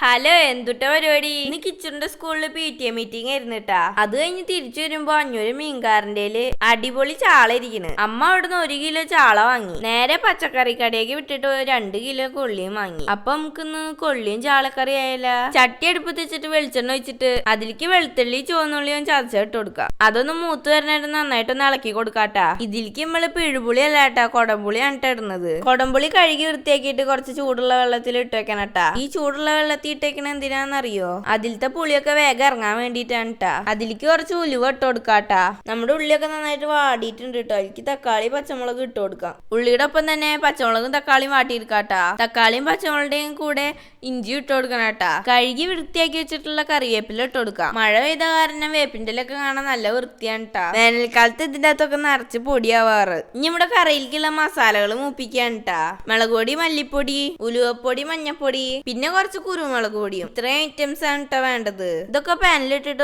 Hello എന്തുട്ട പരിപാടി? ഇന്ന് കിച്ചണിന്റെ സ്കൂളിൽ പി ടി എ മീറ്റിംഗ് ആയിരുന്നു കേട്ടാ അത് കഴിഞ്ഞ് തിരിച്ചു വരുമ്പോ അഞ്ഞൂറ് മീൻകാരന്റെ അടിപൊളി ചാള ഇരിക്കണ്. അമ്മ അവിടുന്ന് ഒരു കിലോ ചാള വാങ്ങി. നേരെ പച്ചക്കറി കടയിലേക്ക് വിട്ടിട്ട് രണ്ട് കിലോ കൊള്ളിയും വാങ്ങി. അപ്പൊ നമുക്കിന്ന് കൊള്ളിയും ചാളക്കറി ആയാല ചട്ടി അടുപ്പത്ത് വെച്ചിട്ട് വെളിച്ചെണ്ണ ഒഴിച്ചിട്ട് അതിലേക്ക് വെളുത്തുള്ളി ചുവന്നുള്ളിയും ചതച്ചിട്ട് കൊടുക്കാം. അതൊന്ന് മൂത്ത് വരണായിട്ട് നന്നായിട്ടൊന്ന് ഇളക്കി കൊടുക്കാട്ടാ. ഇതിലേക്ക് നമ്മൾ പിഴുപുളി അല്ല കേട്ടാ കൊടംപുളിയാണ് ട്ടാ ഇടുന്നത്. കൊടംപുളി കഴുകി വൃത്തിയാക്കിയിട്ട് കുറച്ച് ചൂടുള്ള വെള്ളത്തിൽ ഇട്ട് വെക്കണട്ടാ ഈ ചൂടുള്ള വെള്ളത്തിൽ ഇട്ടേക്കണ എന്തിനാന്നറിയോ? അതിലത്തെ പുളിയൊക്കെ വേഗം ഇറങ്ങാൻ വേണ്ടിയിട്ടാണ് കേട്ടാ അതിലേക്ക് കുറച്ച് ഉലുവ ഇട്ട് കൊടുക്കാട്ടാ. നമ്മുടെ ഉള്ളിയൊക്കെ നന്നായിട്ട് വാടിയിട്ടുണ്ട് കേട്ടോ അതിലേക്ക് തക്കാളി പച്ചമുളക് ഇട്ട് കൊടുക്കാം. ഉള്ളിയുടെ ഒപ്പം തന്നെ പച്ചമുളകും തക്കാളിയും വാട്ടിയെടുക്കാട്ടാ. തക്കാളിയും പച്ചമുളകുടെയും കൂടെ ഇഞ്ചി ഇട്ട് കൊടുക്കണം കേട്ടാ കഴുകി വൃത്തിയാക്കി വെച്ചിട്ടുള്ള കറിവേപ്പില ഇട്ട് കൊടുക്കാം. മഴ പെയ്ത കാരണം വേപ്പിന്റെ ഒക്കെ കാണാൻ നല്ല വൃത്തിയാണ് കേട്ടാ വേനൽക്കാലത്ത് ഇതിന്റെ അകത്തൊക്കെ നിറച്ച് പൊടിയാവാറ്. ഇനി നമ്മുടെ കറിയിലേക്കുള്ള മസാലകൾ മൂപ്പിക്കാൻ കേട്ടാ മുളക് പൊടി മല്ലിപ്പൊടി ഉലുവപ്പൊടി മഞ്ഞപ്പൊടി പിന്നെ കുറച്ച് കുരുമുളക് പൊടിയും. ഇത്രയും ഐറ്റംസ് ആണ് കേട്ടോ വേണ്ടത്. ഇതൊക്കെ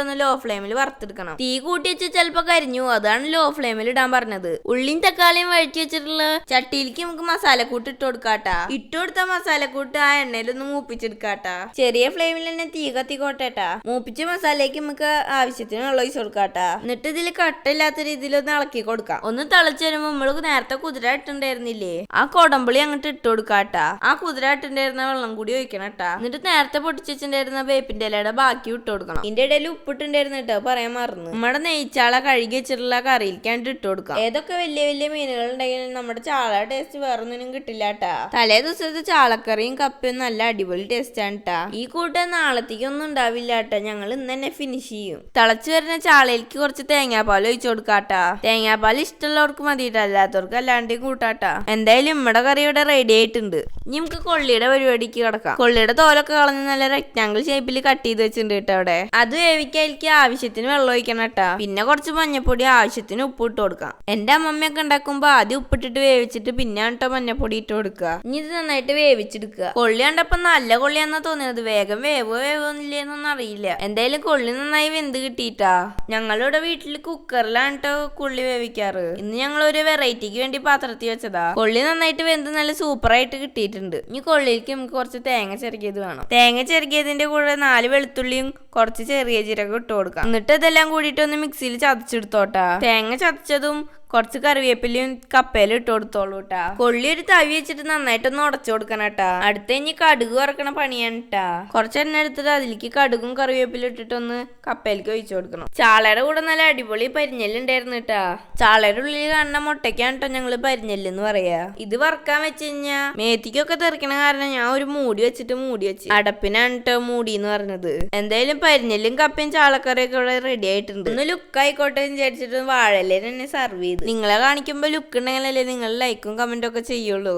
ഒന്ന് ലോ ഫ്ലെയിമിൽ വറുത്തെടുക്കണം. തീ കൂട്ടി വെച്ച് ചിലപ്പോ കരിഞ്ഞു. അതാണ് ലോ ഫ്ലെയിമിൽ ഇടാൻ പറഞ്ഞത്. ഉള്ളിയും തക്കാളിയും വഴറ്റി വെച്ചിട്ടുള്ള ചട്ടിയിലേക്ക് നമുക്ക് മസാലക്കൂട്ട് ഇട്ട് കൊടുക്കാട്ടാ. ഇട്ട് കൊടുത്ത മസാലക്കൂട്ട് ആ എണ്ണയിലൊന്ന് മൂപ്പിച്ചെടുക്കാട്ടാ. ചെറിയ ഫ്ലെയിമിൽ തന്നെ തീ കത്തിക്കോട്ടേട്ടാ മൂപ്പിച്ച മസാലയ്ക്ക് നമുക്ക് ആവശ്യത്തിന് വെള്ളം ഒഴിച്ചു കൊടുക്കാട്ടാ. എന്നിട്ട് ഇതിൽ കട്ടില്ലാത്ത രീതിയിൽ ഒന്ന് ഇളക്കി കൊടുക്കാം. ഒന്ന് തിളച്ച് വരുമ്പോ നമ്മൾ നേരത്തെ കുതിര ഇട്ടുണ്ടായിരുന്നില്ലേ ആ കൊടമ്പളി അങ്ങോട്ട് ഇട്ട് കൊടുക്കാട്ടാ. ആ കുതിര ഇട്ടുണ്ടായിരുന്ന വെള്ളം കൂടി ഒഴിക്കണം കേട്ടാ എന്നിട്ട് നേരത്തെ പൊട്ടിച്ചിട്ടുണ്ടായിരുന്ന വേപ്പിന്റെ ഇലയുടെ ബാക്കി ഇട്ട് കൊടുക്കണം. ഇതിന്റെ ഇടയിൽ ഉപ്പിട്ടുണ്ടായിരുന്നു കേട്ടോ പറയാൻ മറന്നു. നമ്മുടെ നെയ്ച്ചാള കഴുകി വെച്ചിട്ടുള്ള കറിയിലേക്കാണ്ട് ഇട്ട് കൊടുക്കാം. ഏതൊക്കെ വലിയ വലിയ മീനുകൾ ഉണ്ടെങ്കിലും നമ്മുടെ ചാള ടേസ്റ്റ് വേറൊന്നിനും കിട്ടില്ല കേട്ടാ. തലേ ദിവസത്തെ ചാളക്കറിയും കപ്പയും നല്ല അടിപൊളി ടേസ്റ്റ് ആണ് ട്ടാ. ഈ കൂട്ടം നാളത്തേക്കൊന്നും ഉണ്ടാവില്ല കേട്ടാ ഞങ്ങൾ ഇന്ന് തന്നെ ഫിനിഷ് ചെയ്യും. തിളച്ചു വരുന്ന ചാളയിലേക്ക് കുറച്ച് തേങ്ങാപ്പാൽ ഒഴിച്ചു കൊടുക്കാട്ടാ തേങ്ങാപ്പാൽ ഇഷ്ടമുള്ളവർക്ക് മതിയിട്ടല്ലാത്തവർക്ക് അല്ലാണ്ടും കൂട്ടാട്ടാ എന്തായാലും നമ്മുടെ കറി ഇവിടെ റെഡി ആയിട്ടുണ്ട്. ഇനി നമുക്ക് കൊള്ളിയുടെ പരിപാടിക്ക് കിടക്കാം. കൊള്ളിയുടെ തോലൊക്കെ കളഞ്ഞ് നല്ല റെക്ടാങ്കിൾ ഷേപ്പിൽ കട്ട് ചെയ്ത് വെച്ചിട്ടുണ്ട് കേട്ടോ അവിടെ. അത് വേവിക്കായിരിക്കും ആവശ്യത്തിന് വെള്ളം ഒഴിക്കണം കേട്ടാ. പിന്നെ കുറച്ച് മഞ്ഞപ്പൊടി ആവശ്യത്തിന് ഉപ്പ് ഇട്ട് കൊടുക്കാം. എന്റെ അമ്മമ്മയൊക്കെ ഉണ്ടാക്കുമ്പോ ആദ്യം ഉപ്പിട്ടിട്ട് വേവിച്ചിട്ട് പിന്നെ കേട്ടോ മഞ്ഞപ്പൊടി ഇട്ട് കൊടുക്കുക. ഇനി ഇത് നന്നായിട്ട് വേവിച്ചെടുക്കുക. കൊള്ളി കണ്ടപ്പോ നല്ല കൊള്ളിയാന്നാ തോന്നിയത്. വേഗം വേവോ വേവോന്നില്ലേന്നൊന്നും അറിയില്ല. എന്തായാലും കൊള്ളി നന്നായി വെന്ത് കിട്ടിയിട്ടാ ഞങ്ങളിവിടെ വീട്ടിൽ കുക്കറിലാണ് കേട്ടോ കൊള്ളി വേവിക്കാറ്. ഇന്ന് ഞങ്ങൾ ഒരു വെറൈറ്റിക്ക് വേണ്ടി പാത്രത്തിൽ വെച്ചതാ. കൊള്ളി നന്നായിട്ട് വെന്ത് നല്ല സൂപ്പറായിട്ട് കിട്ടിയിട്ടുണ്ട്. ഇനി കൊള്ളിലേക്ക് നമുക്ക് കുറച്ച് തേങ്ങ ചെറുക്കിയത് വേണം. തേങ്ങ ചെറുക്കിയതിന്റെ കൂടെ നാല് വെളുത്തുള്ളിയും കുറച്ച് ചെറിയ ജീരകം ഇട്ട് കൊടുക്കാം. എന്നിട്ട് ഇതെല്ലാം കൂടിയിട്ട് ഒന്ന് മിക്സിയിൽ ചതച്ചെടുത്തോട്ടാ. തേങ്ങ ചതച്ചതും കുറച്ച് കറിവേപ്പിലയും കപ്പയിലും ഇട്ട് കൊടുത്തോളൂ കേട്ടാ കൊള്ളി ഒരു തവി വെച്ചിട്ട് നന്നായിട്ടൊന്ന് ഉടച്ചു കൊടുക്കണം കേട്ടാ അടുത്ത ഇനി കടുക് വറക്കണ പണിയാണ് കേട്ടാ കുറച്ച് എണ്ണ എടുത്തിട്ട് അതിലേക്ക് കടുകും കറിവേപ്പിലും ഇട്ടിട്ടൊന്ന് കപ്പയിലേക്ക് ഒഴിച്ചു കൊടുക്കണം. ചാളയുടെ കൂടെ നല്ല അടിപൊളി പരിഞ്ഞല്ലുണ്ടായിരുന്നു കേട്ടാ ചാളയുടെ ഉള്ളിൽ കാണുന്ന മുട്ടയ്ക്കാണ് കേട്ടോ ഞങ്ങൾ പരിഞ്ഞല്ലെന്ന് പറയാ. ഇത് വറക്കാൻ വെച്ച് കഴിഞ്ഞാ മേത്തിക്കൊക്കെ തെറിക്കണ കാരണം ഞാൻ ഒരു മൂടി വെച്ചിട്ട് മൂടി വെച്ച് അടപ്പിനാണ് കേട്ടോ മൂടി എന്ന് പറഞ്ഞത്. എന്തായാലും പരിഞ്ഞല്ലും കപ്പയും ചാളക്കറിയൊക്കെ ഇവിടെ റെഡി ആയിട്ടുണ്ട്. ഒന്ന് ലുക്ക് ആയിക്കോട്ടെ വിചാരിച്ചിട്ട് വാഴല്ലേ തന്നെ സർവ് ചെയ്ത്. നിങ്ങളെ കാണിക്കുമ്പോ ലുക്ക് ഉണ്ടെങ്കിലല്ലേ നിങ്ങൾ ലൈക്കും കമന്റും ഒക്കെ ചെയ്യുള്ളൂ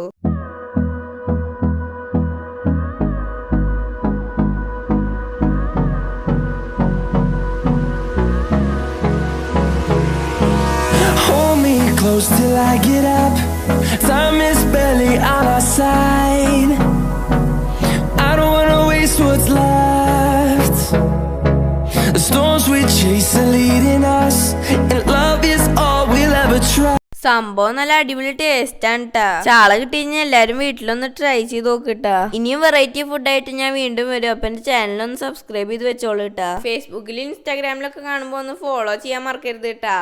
close till I get up. Time is barely on our side. I don't wanna waste what's left. The storms we chase are leading us, and love സംഭവം നല്ല അടിപൊളി ടേസ്റ്റ് ആണ് ട്ടാ ചാള കിട്ടി കഴിഞ്ഞാൽ എല്ലാരും വീട്ടിലൊന്ന് ട്രൈ ചെയ്ത് നോക്കിട്ടാ. ഇനിയും വെറൈറ്റി ഫുഡ് ആയിട്ട് ഞാൻ വീണ്ടും വരും. അപ്പൊ എന്റെ ചാനലൊന്ന് സബ്സ്ക്രൈബ് ചെയ്ത് വെച്ചോളൂ കേട്ടാ ഫേസ്ബുക്കിലും ഇൻസ്റ്റാഗ്രാമിലൊക്കെ കാണുമ്പോ ഒന്ന് ഫോളോ ചെയ്യാൻ മറക്കരുത് ട്ടാ.